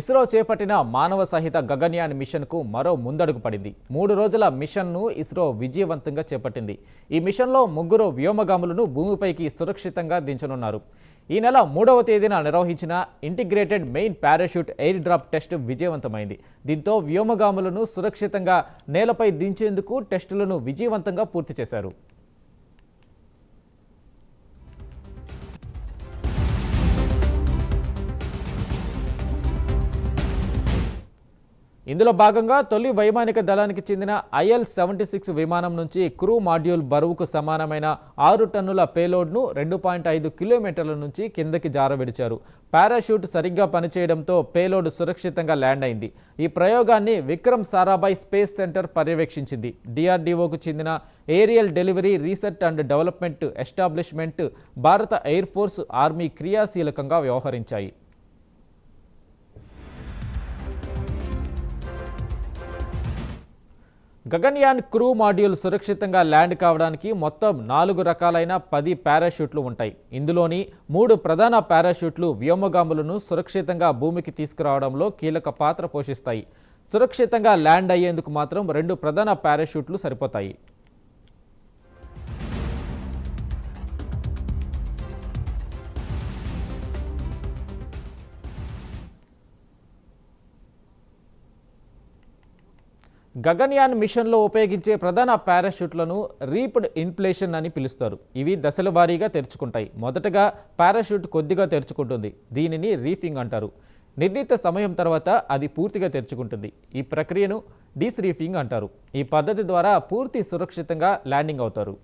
ఇస్రో చేపట్టిన మానవ సహిత గగన్యాన్ మిషన్కు మరో ముందడుగు పడింది. మూడు రోజుల మిషన్ను ఇస్రో విజయవంతంగా చేపట్టింది. ఈ మిషన్లో ముగ్గురు వ్యోమగాములను భూమిపైకి సురక్షితంగా దించనున్నారు. ఈ నెల మూడవ తేదీన నిర్వహించిన integrated main parachute air drop test విజయవంతమైంది. దీంతో వ్యోమగాములను సురక్షితంగా నేలపై దించేందుకు టెస్టులను విజయవంతంగా పూర్తి చేశారు. ఇందులో భాగంగా తొలి వైమానిక దళానికి చెందిన ఐఎల్ సెవెంటీ సిక్స్ విమానం నుంచి క్రూ మాడ్యూల్ బరువుకు సమానమైన ఆరు టన్నుల పేలోడ్ను రెండు పాయింట్ ఐదు కిలోమీటర్ల నుంచి కిందకి జారవిడిచారు. పారాషూట్ సరిగ్గా పనిచేయడంతో పేలోడ్ సురక్షితంగా ల్యాండ్ అయింది. ఈ ప్రయోగాన్ని విక్రమ్ సారాభాయ్ స్పేస్ సెంటర్ పర్యవేక్షించింది. డిఆర్డీఓకు చెందిన aerial delivery research and development establishment భారత ఎయిర్ ఫోర్స్ ఆర్మీ క్రియాశీలకంగా వ్యవహరించాయి. గగన్యాన్ క్రూ మాడ్యూల్ సురక్షితంగా ల్యాండ్ కావడానికి మొత్తం నాలుగు రకాలైన పది పారాషూట్లు ఉంటాయి. ఇందులోని మూడు ప్రధాన పారాషూట్లు వ్యోమగాములను సురక్షితంగా భూమికి తీసుకురావడంలో కీలక పాత్ర పోషిస్తాయి. సురక్షితంగా ల్యాండ్ అయ్యేందుకు మాత్రం రెండు ప్రధాన పారాషూట్లు సరిపోతాయి. గగన్యాన్ మిషన్లో ఉపయోగించే ప్రధాన పారాషూట్లను రీప్డ్ ఇన్ఫ్లేషన్ అని పిలుస్తారు. ఇవి దశల వారీగా తెరుచుకుంటాయి. మొదటగా పారాషూట్ కొద్దిగా తెరుచుకుంటుంది. దీనిని రీఫింగ్ అంటారు. నిర్ణీత సమయం తర్వాత అది పూర్తిగా తెరుచుకుంటుంది. ఈ ప్రక్రియను డీస్రీఫింగ్ అంటారు. ఈ పద్ధతి ద్వారా పూర్తి సురక్షితంగా ల్యాండింగ్ అవుతారు.